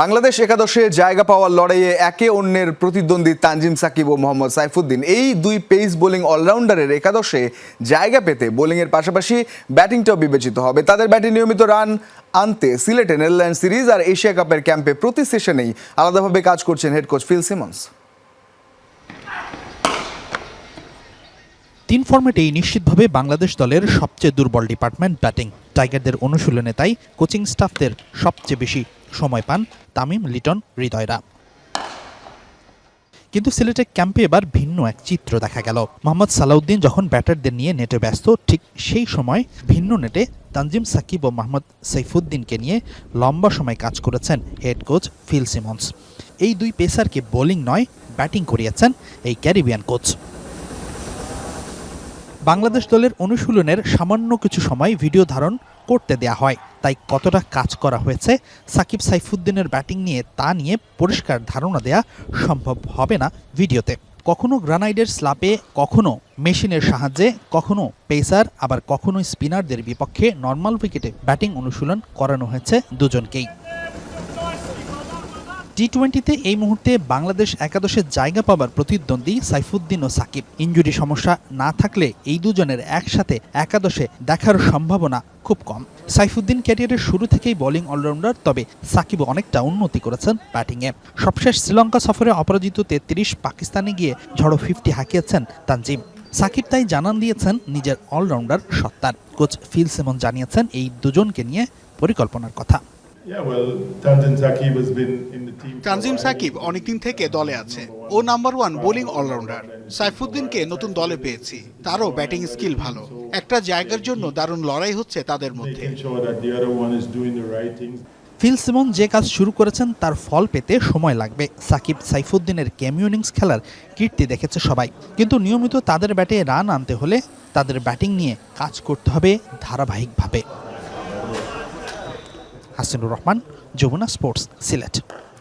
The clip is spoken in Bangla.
বাংলাদেশ একাদশে জায়গা পাওয়ার লড়াইয়ে একে অন্যের প্রতিদ্বন্দ্বী তানজিম সাকিব ও মোহাম্মদ সাইফুদ্দিন। এই দুই পেস বোলিং অলরাউন্ডারের একাদশে জায়গা পেতে বোলিংয়ের পাশাপাশি ব্যাটিংটাও বিবেচিত হবে। তাদের ব্যাটে নিয়মিত রান আনতে সিলেটে নেদারল্যান্ড সিরিজ আর এশিয়া কাপের ক্যাম্পে প্রতি সেশনেই আলাদাভাবে কাজ করছেন হেড কোচ ফিল সিমন্স। তিন ফরম্যাটেই নিশ্চিতভাবে বাংলাদেশ দলের সবচেয়ে দুর্বল ডিপার্টমেন্ট ব্যাটিং। টাইগারদের অনুশীলনে তাই কোচিং স্টাফদের সবচেয়ে বেশি সময় পান তামিম লিটন হৃদয়রা। কিন্তু সিলেটের ক্যাম্পে এবার ভিন্ন এক চিত্র দেখা গেল। মোহাম্মদ সালাউদ্দিন যখন ব্যাটারদের নিয়ে নেটে ব্যস্ত, ঠিক সেই সময় ভিন্ন নেটে তানজিম সাকিব ও মোহাম্মদ সাইফুদ্দিনকে নিয়ে লম্বা সময় কাজ করেছেন হেড কোচ ফিল সিমন্স। এই দুই পেসারকে বোলিং নয়, ব্যাটিং করিয়েছেন এই ক্যারিবিয়ান কোচ। বাংলাদেশ দলের অনুশীলনের সামান্য কিছু সময় ভিডিও ধারণ করতে দেয়া হয়। তাই কতটা কাজ করা হয়েছে, সাকিব সাইফুদ্দিনের ব্যাটিং নিয়ে তা নিয়ে পরিষ্কার ধারণা দেয়া সম্ভব হবে না ভিডিওতে। কখনো গ্রানাইডের স্লাপে, কখনো মেশিনের সাহায্যে, কখনো পেসার, আবার কখনো স্পিনারদের বিপক্ষে নর্মাল উইকেটে ব্যাটিং অনুশীলন করানো হয়েছে দুজনকেই। টি টোয়েন্টিতে এই মুহূর্তে বাংলাদেশ একাদশে জায়গা পাবার প্রতিদ্বন্দ্বী সাইফুদ্দিন ও সাকিব। ইঞ্জুরি সমস্যা না থাকলে এই দুজনের একসাথে একাদশে দেখার সম্ভাবনা খুব কম। সাইফুদ্দিন ক্যারিয়ারের শুরু থেকেই বোলিং অলরাউন্ডার, তবে সাকিব অনেকটা উন্নতি করেছেন ব্যাটিংয়ে। সবশেষ শ্রীলঙ্কা সফরে অপরাজিত তেত্রিশ পাকিস্তানে গিয়ে ঝড়ো ফিফটি হাঁকিয়েছেন তানজিম। সাকিব তাই জানান দিয়েছেন নিজের অলরাউন্ডার সত্তার। কোচ ফিল সেমন জানিয়েছেন এই দুজনকে নিয়ে পরিকল্পনার কথা। Yeah, well, Tanzan Saqib has been in the team. for a Tanzim Shakib অনেকদিন থেকে দলে আছে। ও নাম্বার ওয়ান বোলিং অলরাউন্ডার সাইফুদ্দিনকে নতুন দলে পেয়েছি। তারও ব্যাটিং স্কিল ভালো। একটা জায়গার জন্য দারুণ লড়াই হচ্ছে তাদের মধ্যে. ফিল সিমন যে কাজ শুরু করেছেন তার ফল পেতে সময় লাগবে। সাকিব সাইফুদ্দিনের ক্যামিও ইনিংস খেলার কীর্তি দেখেছে সবাই। কিন্তু নিয়মিত তাদের ব্যাটে রান আনতে হলে তাদের ব্যাটিং নিয়ে কাজ করতে হবে ধারাবাহিকভাবে। হাসিনুর রহমান যমুনা স্পোর্টস সিলেট।